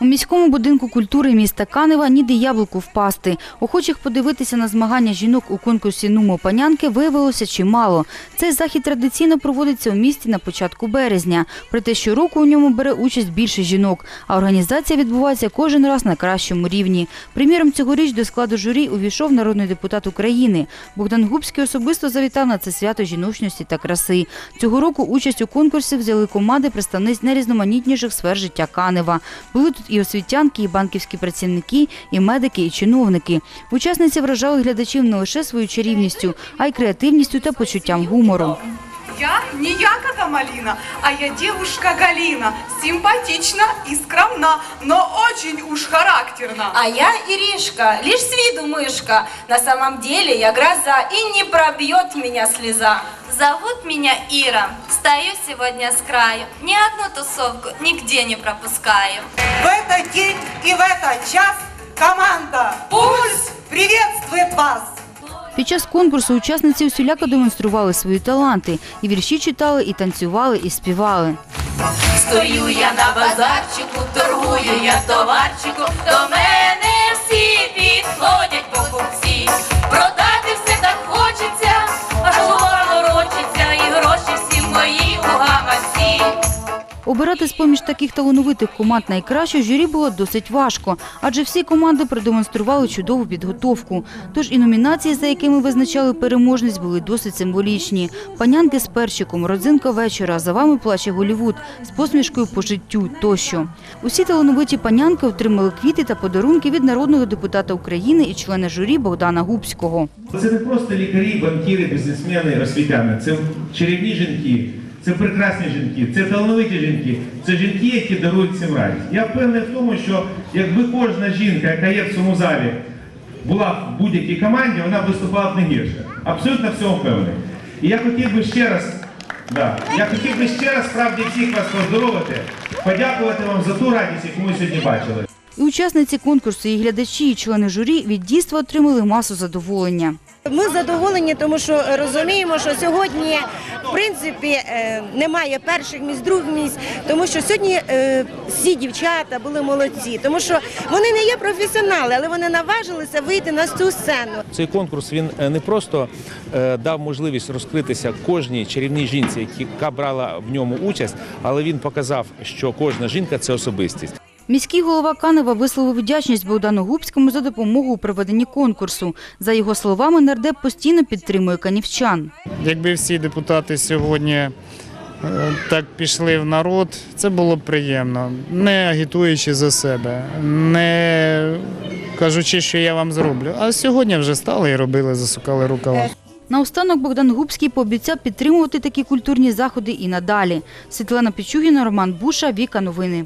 У міському будинку культури міста Канева ніде яблуку впасти. Охочих подивитися на змагання жінок у конкурсі «Нумо панянки» виявилося чимало. Цей захід традиційно проводиться у місті на початку березня. Проте щороку у ньому бере участь більше жінок, а організація відбувається кожен раз на кращому рівні. Приміром, цьогоріч до складу журі увійшов народний депутат України. Богдан Губський особисто завітав на це свято жіночності та краси. Цього року участь у конкурсі взяли команди представниць найрізноманітніших сфер життя Канева. Були тут і освітянки, і банківські працівники, і медики, і чиновники. Учасниці вражали глядачів не лише своєю чарівністю, а й креативністю та почуттям гумору. Я не ягода малина, а я девушка Галина. Симпатична и скромна, но очень уж характерна. А я Иришка, лишь с виду мышка. На самом деле я гроза, и не пробьет меня слеза. Зовут меня Ира. Стою сегодня с краю. Ни одну тусовку нигде не пропускаю. В этот день и в этот час команда «Пульс» приветствует вас! Під час конкурсу учасниці усіляко демонстрували свої таланти. І вірші читали, і танцювали, і співали. Стою я на базарчику, торгую я товарчику. До мене всі підходять Обирати з-поміж таких талановитих команд найкраще журі було досить важко, адже всі команди продемонстрували чудову підготовку. Тож і номінації, за якими визначали переможність, були досить символічні. Панянки з перчиком, родзинка вечора, за вами плаче Голівуд, з посмішкою по життю тощо. Усі талановиті панянки отримали квіти та подарунки від народного депутата України і члена журі Богдана Губського. Це не просто лікарі, банкіри, бізнесмени, освітяни. Це чарівні жінки, це прекрасні жінки, це талановиті жінки, це жінки, які дарують всім радість. Я впевнений в тому, що якби кожна жінка, яка є в цьому залі, була в будь-якій команді, вона виступала б не гірше. Абсолютно в цьому впевнений. І я хотів би ще раз, да, я хотів би ще раз справді всіх вас поздоровити, подякувати вам за ту радість, яку ми сьогодні бачили. І учасниці конкурсу, і глядачі, і члени журі від дійства отримали масу задоволення. Ми задоволені, тому що розуміємо, що сьогодні в принципі е, немає перших місць, других місць, тому що сьогодні е, всі дівчата були молодці, тому що вони не є професіонали, але вони наважилися вийти на цю сцену. Цей конкурс він е, не просто дав можливість розкритися кожній чарівній жінці, яка брала в ньому участь, але він показав, що кожна жінка це особистість. Міський голова Канева висловив вдячність Богдану Губському за допомогу у проведенні конкурсу. За його словами, нардеп постійно підтримує канівчан. Якби всі депутати сьогодні е, так пішли в народ, це було б приємно, не агітуючи за себе, не кажучи, що я вам зроблю. А сьогодні вже стали і робили, засукали рукава. Наостанок Богдан Губський пообіцяв підтримувати такі культурні заходи і надалі. Світлана Пічугіна, Роман Буша, Віка Новини.